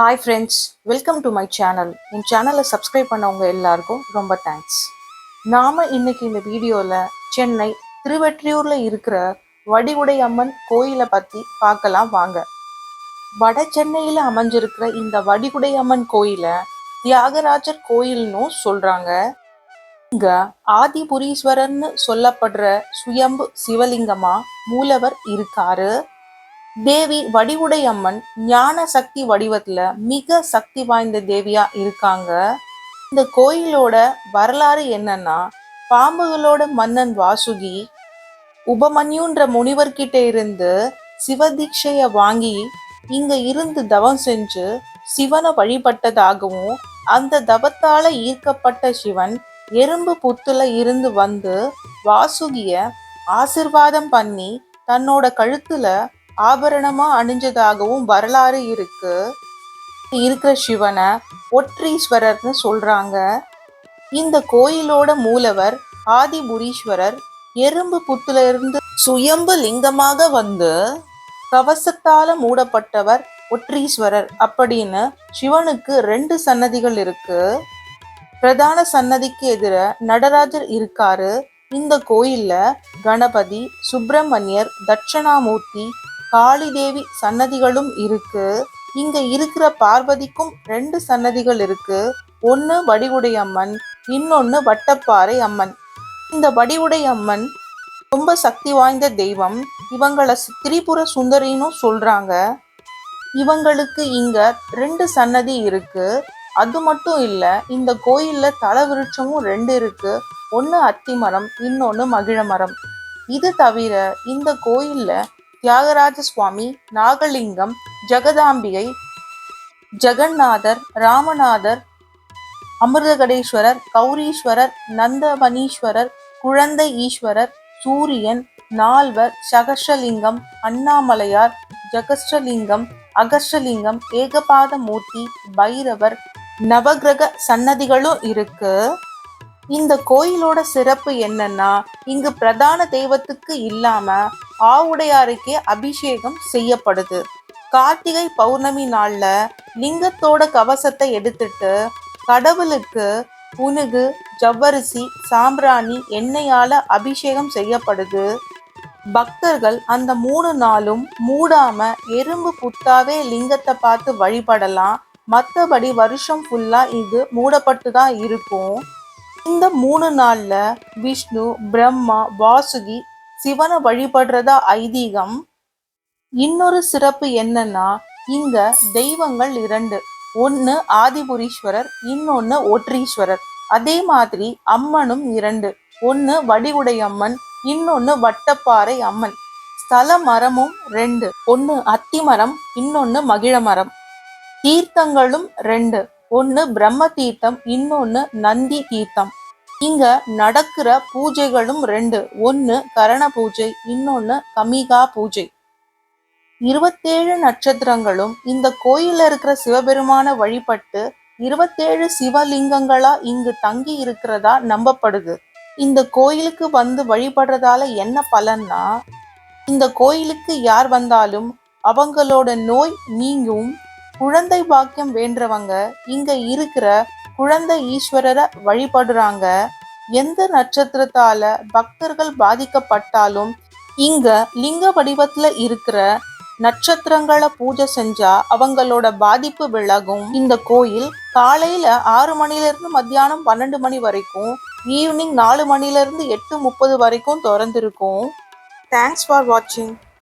Hi friends welcome to my channel என் சேனலை subscribe பண்ணவங்க எல்லாருக்கும் ரொம்ப தேங்க்ஸ் நாம இன்னைக்கு இந்த வீடியோவில் சென்னை திருவெற்றியூரில் இருக்கிற வடிவுடை அம்மன் கோயிலை பற்றி பார்க்கலாம் வாங்க. வட சென்னையில் அமைஞ்சிருக்கிற இந்த வடிகுடை அம்மன் கோயிலை தியாகராஜர் கோயில்னு சொல்றாங்க. இங்க ஆதிபுரீஸ்வரர்னு சொல்லப்படுற சுயம்பு சிவலிங்கமா மூலவர் இருக்காரு. தேவி வடிவுடை அம்மன் ஞான சக்தி வடிவத்துல மிக சக்தி வாய்ந்த தேவியா இருக்காங்க. இந்த கோயிலோட வரலாறு என்னன்னா பாம்புகளோட மன்னன் வாசுகி உபமன்யுன்ற முனிவர்கிட்ட இருந்து சிவதீட்சைய வாங்கி இங்க இருந்து தவம் செஞ்சு சிவனை வழிபட்டதாகவும் அந்த தவத்தால ஈர்க்கப்பட்ட சிவன் எறும்பு புத்துல இருந்து வந்து வாசுகிய ஆசிர்வாதம் பண்ணி தன்னோட கழுத்துல ஆபரணமா அணிஞ்சதாகவும் வரலாறு இருக்கு. இருக்கிற சிவனை ஒற்றீஸ்வரர்னு சொல்றாங்க. இந்த கோயிலோட மூலவர் ஆதிபுரீஸ்வரர் எறும்பு புத்திலிருந்து சுயம்பு லிங்கமாக வந்து கவசத்தால மூடப்பட்டவர் ஒற்றீஸ்வரர் அப்படின்னு சிவனுக்கு ரெண்டு சன்னதிகள் இருக்கு. பிரதான சன்னதிக்கு எதிர நடராஜர் இருக்காரு. இந்த கோயில்ல கணபதி சுப்பிரமணியர் தட்சணாமூர்த்தி காளிதேவி சன்னதிகளும் இருக்கு. இங்க இருக்கிற பார்வதிக்கும் ரெண்டு சன்னதிகள் இருக்கு. ஒன்னு வடிவுடை அம்மன் இன்னொன்னு வட்டப்பாறை அம்மன். இந்த வடிவுடை அம்மன் ரொம்ப சக்தி வாய்ந்த தெய்வம். இவங்களை திரிபுர சுந்தரின்னு சொல்றாங்க. இவங்களுக்கு இங்க ரெண்டு சன்னதி இருக்கு. அது மட்டும் இல்ல இந்த கோயில்ல தலவிருட்சமும் ரெண்டு இருக்கு. ஒன்னு அத்திமரம் இன்னொன்னு மகிழ மரம். இது தவிர இந்த கோயில்ல தியாகராஜ சுவாமி நாகலிங்கம் ஜெகதாம்பிகை ஜெகநாதர் ராமநாதர் அமிர்தகடேஸ்வரர் கௌரீஸ்வரர் நந்தமணீஸ்வரர் குழந்தை ஈஸ்வரர் சூரியன் நால்வர் சகர்ஷலிங்கம் அண்ணாமலையார் ஜகஸ்ரலிங்கம் அகஸ்ரலிங்கம் ஏகபாத மூர்த்தி பைரவர் நவகிரக சன்னதிகளும் இருக்கு. இந்த கோயிலோட சிறப்பு என்னன்னா இங்கு பிரதான தெய்வத்துக்கு இல்லாம ஆவுடையாருக்கே அபிஷேகம் செய்யப்படுது. கார்த்திகை பௌர்ணமி நாளில் லிங்கத்தோட கவசத்தை எடுத்துட்டு கடவுளுக்கு புனுகு ஜவ்வரிசி சாம்பிராணி எண்ணெயால் அபிஷேகம் செய்யப்படுது. பக்தர்கள் அந்த மூணு நாளும் மூடாம எறும்பு புத்தாவே லிங்கத்தை பார்த்து வழிபடலாம். மற்றபடி வருஷம் ஃபுல்லா இது மூடப்பட்டு தான் இருக்கும். இந்த மூணு நாளில் விஷ்ணு பிரம்மா வாசுகி சிவனை வழிபடுறதா ஐதீகம்? இன்னொரு சிறப்பு என்னன்னா இங்க தெய்வங்கள் இரண்டு. ஒன்னு ஆதிபுரீஸ்வரர் இன்னொன்னு ஒற்றீஸ்வரர். அதே மாதிரி அம்மனும் இரண்டு. ஒன்னு வடிவுடை அம்மன் இன்னொன்னு வட்டப்பாறை அம்மன். ஸ்தல மரமும் ரெண்டு. ஒன்னு அத்தி மரம் இன்னொன்னு மகிழ மரம் தீர்த்தங்களும் ரெண்டு. ஒன்னு பிரம்ம தீர்த்தம் இன்னொன்னு நந்தி தீர்த்தம். இங்க நடக்கிற பூஜைகளும் ரெண்டு. ஒன்னு கரண பூஜை இன்னொன்னு கமிகா பூஜை. இருபத்தேழு நட்சத்திரங்களும் இந்த கோயில்ல இருக்கிற சிவபெருமான வழிபட்டு இருபத்தேழு சிவலிங்கங்களா இங்கு தங்கி இருக்கிறதா நம்பப்படுது. இந்த கோயிலுக்கு வந்து வழிபடுறதால என்ன பலன்னா இந்த கோயிலுக்கு யார் வந்தாலும் அவங்களோட நோய் நீங்கும். குழந்தை பாக்கியம் வேண்டவங்க இங்க இருக்கிற குழந்தை ஈஸ்வரரை வழிபடுறாங்க. எந்த நட்சத்திரத்தால பக்தர்கள் பாதிக்கப்பட்டாலும் இங்க லிங்க வடிவத்துல இருக்கிற நட்சத்திரங்களை பூஜை செஞ்சா அவங்களோட பாதிப்பு விலகும். இந்த கோயில் காலையில ஆறு மணில இருந்து மத்தியானம் பன்னெண்டு மணி வரைக்கும் ஈவினிங் நாலு மணில இருந்து எட்டு முப்பது வரைக்கும் திறந்திருக்கும். தேங்க்ஸ் ஃபார் வாட்சிங்